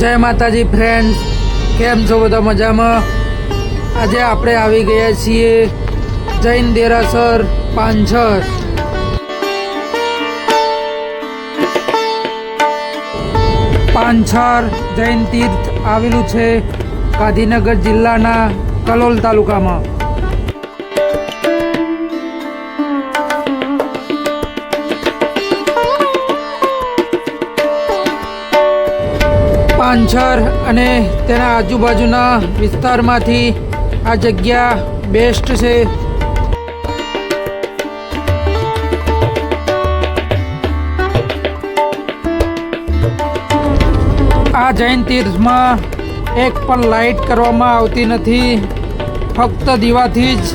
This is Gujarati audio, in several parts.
જય માતાજી ફ્રેન્ડ કેમ છો બધા મજામાં? આજે આપણે આવી ગયા છીએ જૈન દેરાસર પાંછર. પાંછર જૈન તીર્થ આવેલું છે ગાંધીનગર જિલ્લાના કલોલ તાલુકામાં. પાંછર અને તેના આજુબાજુના વિસ્તારમાંથી આ જગ્યા બેસ્ટ છે. આ જૈન તીર્થમાં એક પણ લાઇટ કરવામાં આવતી નથી. ફક્ત દીવાથી જ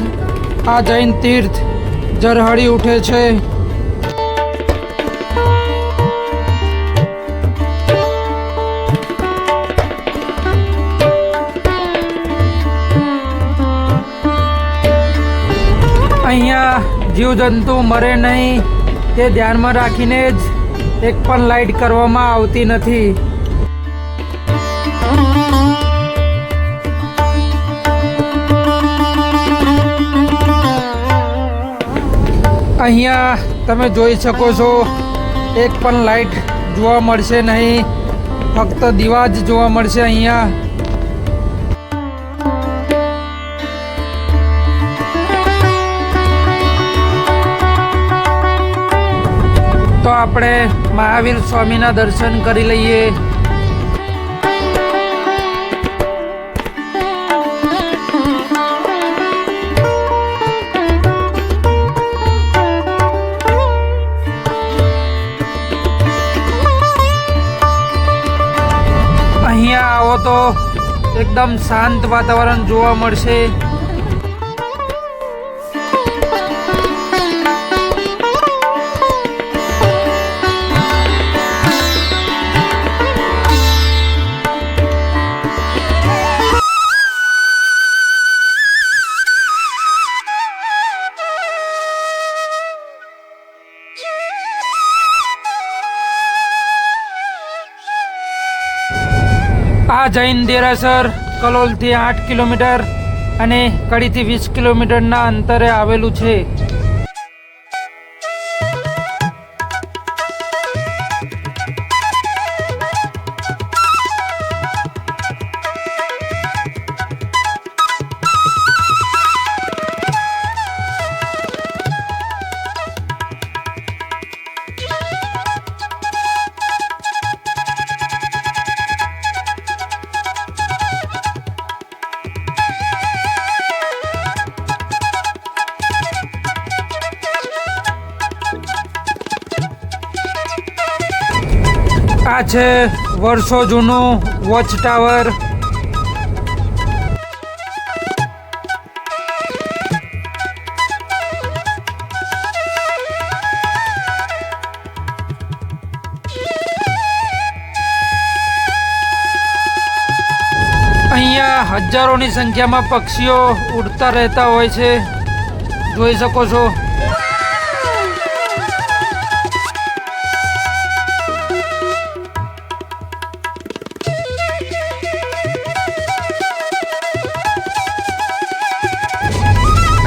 આ જૈન તીર્થ ઝરહળી ઉઠે છે. જીવજંતુ મરે નહીં, તે ધ્યાનમાં રાખીને જ એક પણ લાઇટ કરવામાં આવતી નથી. અહીંયા તમે જોઈ શકો છો, એક પણ લાઇટ જોવા મળશે નહીં, ફક્ત દીવા જ જોવા મળશે અહીંયા. તો આપણે મહાવીર સ્વામીના દર્શન કરી લઈએ. અહીંયા આવો તો એકદમ શાંત વાતાવરણ જોવા મળશે. આ જૈન દેરાસર કલોલથી આઠ કિલોમીટર અને કડીથી વીસ કિલોમીટરના અંતરે આવેલું છે. આ છે વર્ષો જૂનું વોચ ટાવર અહીંયા હજારોની સંખ્યામાં પક્ષીઓ ઉડતા રહેતા હોય છે. જોઈ શકો છો.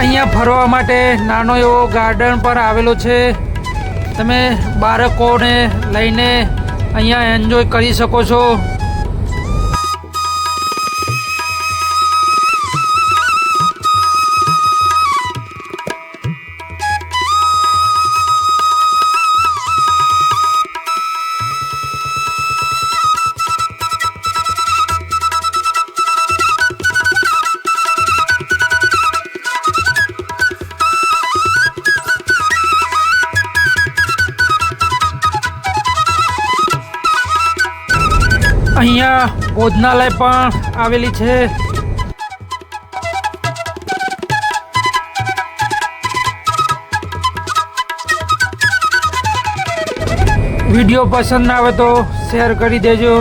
અહીંયા ફરવા માટે નાનો એવો ગાર્ડન પણ આવેલો છે. તમે બાળકોને લઈને અહીંયા એન્જોય કરી શકો છો. અહીંયા ભોજનાલય પણ આવેલી છે. વીડિયો પસંદ આવે તો શેર કરી દેજો.